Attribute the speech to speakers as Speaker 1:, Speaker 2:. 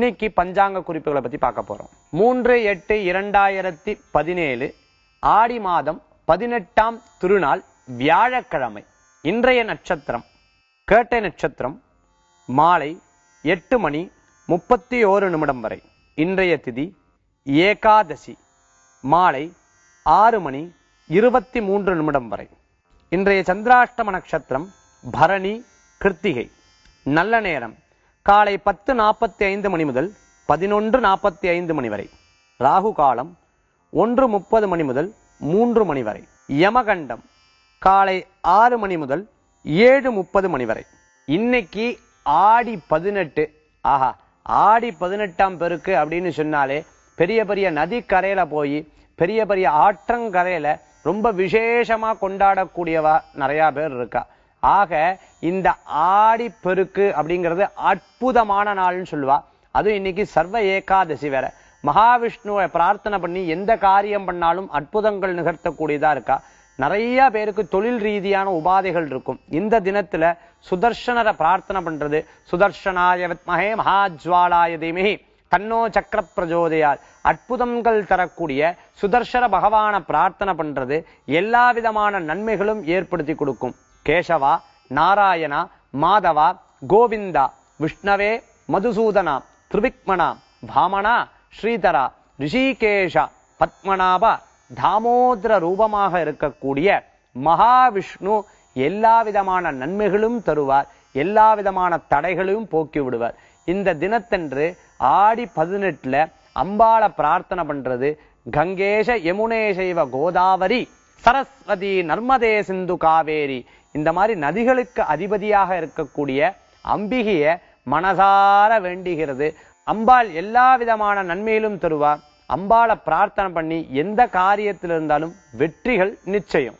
Speaker 1: இன்னைக்கு பஞ்சாங்க குறிப்புகளை பத்தி பார்க்க போறோம். மூன்று எட்டு இரண்டாயிரத்தி பதினேழு ஆடி மாதம் பதினெட்டாம் திருநாள் வியாழக்கிழமை இன்றைய நட்சத்திரம் கேட்டை நட்சத்திரம் மாலை எட்டு மணி முப்பத்தி ஓரு நிமிடம் வரை இன்றைய திதி ஏகாதசி மாலை ஆறு மணி இருபத்தி மூன்று நிமிடம் வரை. இன்றைய சந்திராஷ்டம நட்சத்திரம் பரணி கிருத்திகை நல்ல நேரம் காலை பத்து நாற்பத்தி ஐந்து மணி முதல் பதினொன்று நாற்பத்தி ஐந்து மணி வரை. ராகு காலம் ஒன்று முப்பது மணி முதல் மூன்று மணி வரை. யமகண்டம் காலை ஆறு மணி முதல் ஏழு முப்பது மணி வரை. இன்னைக்கு ஆடி பதினெட்டு. ஆஹா ஆடி பதினெட்டாம் பெருக்கு அப்படின்னு சொன்னாலே பெரிய பெரிய நதிக்கரையில் போய் பெரிய பெரிய ஆற்றங்கரையில் ரொம்ப விசேஷமா கொண்டாடக்கூடியவா நிறையா பேர் இருக்கா. ஆக இந்த ஆடி பெருக்கு அப்படிங்கிறது அற்புதமான நாள்னு சொல்லுவா. அதுவும் இன்னைக்கு சர்வ ஏகாதசி வேற. மகாவிஷ்ணுவை பிரார்த்தனை பண்ணி எந்த காரியம் பண்ணாலும் அற்புதங்கள் நிகழ்த்தக்கூடியதா இருக்கா? நிறைய பேருக்கு தொழில் ரீதியான உபாதைகள் இருக்கும். இந்த தினத்துல சுதர்ஷனரை பிரார்த்தனை பண்றது சுதர்ஷனாய வித்மஹே மகாஜ்வாலாய தீமிஹி தன்னோ சக்கர பிரஜோதையால் அற்புதங்கள் தரக்கூடிய சுதர்ஷன பகவான பிரார்த்தனை பண்றது எல்லா விதமான நன்மைகளும் ஏற்படுத்தி கொடுக்கும். கேசவா நாராயணா மாதவா கோவிந்தா விஷ்ணவே மதுசூதனா திரிவிக்மணா பாமனா ஸ்ரீதரா ரிஷிகேஷா பத்மநாபா தாமோதர ரூபமாக இருக்கக்கூடிய மகாவிஷ்ணு எல்லா விதமான நன்மைகளும் தருவார் எல்லா விதமான தடைகளையும் போக்கி விடுவார் இந்த தினத்தன்று ஆடி பதினெட்டுல அம்பாளை பிரார்த்தனை பண்றது கங்கேஷ யமுனேசைவ கோதாவரி சரஸ்வதி நர்மதே சிந்து காவேரி இந்த மாதிரி நதிகளுக்கு அதிபதியாக இருக்கக்கூடிய அம்பிகைய மனசார வேண்டுகிறது. அம்பாள் எல்லா விதமான நன்மையிலும் தருவார் அம்பாளை பிரார்த்தனை பண்ணி எந்த காரியத்தில் இருந்தாலும் வெற்றிகள் நிச்சயம்.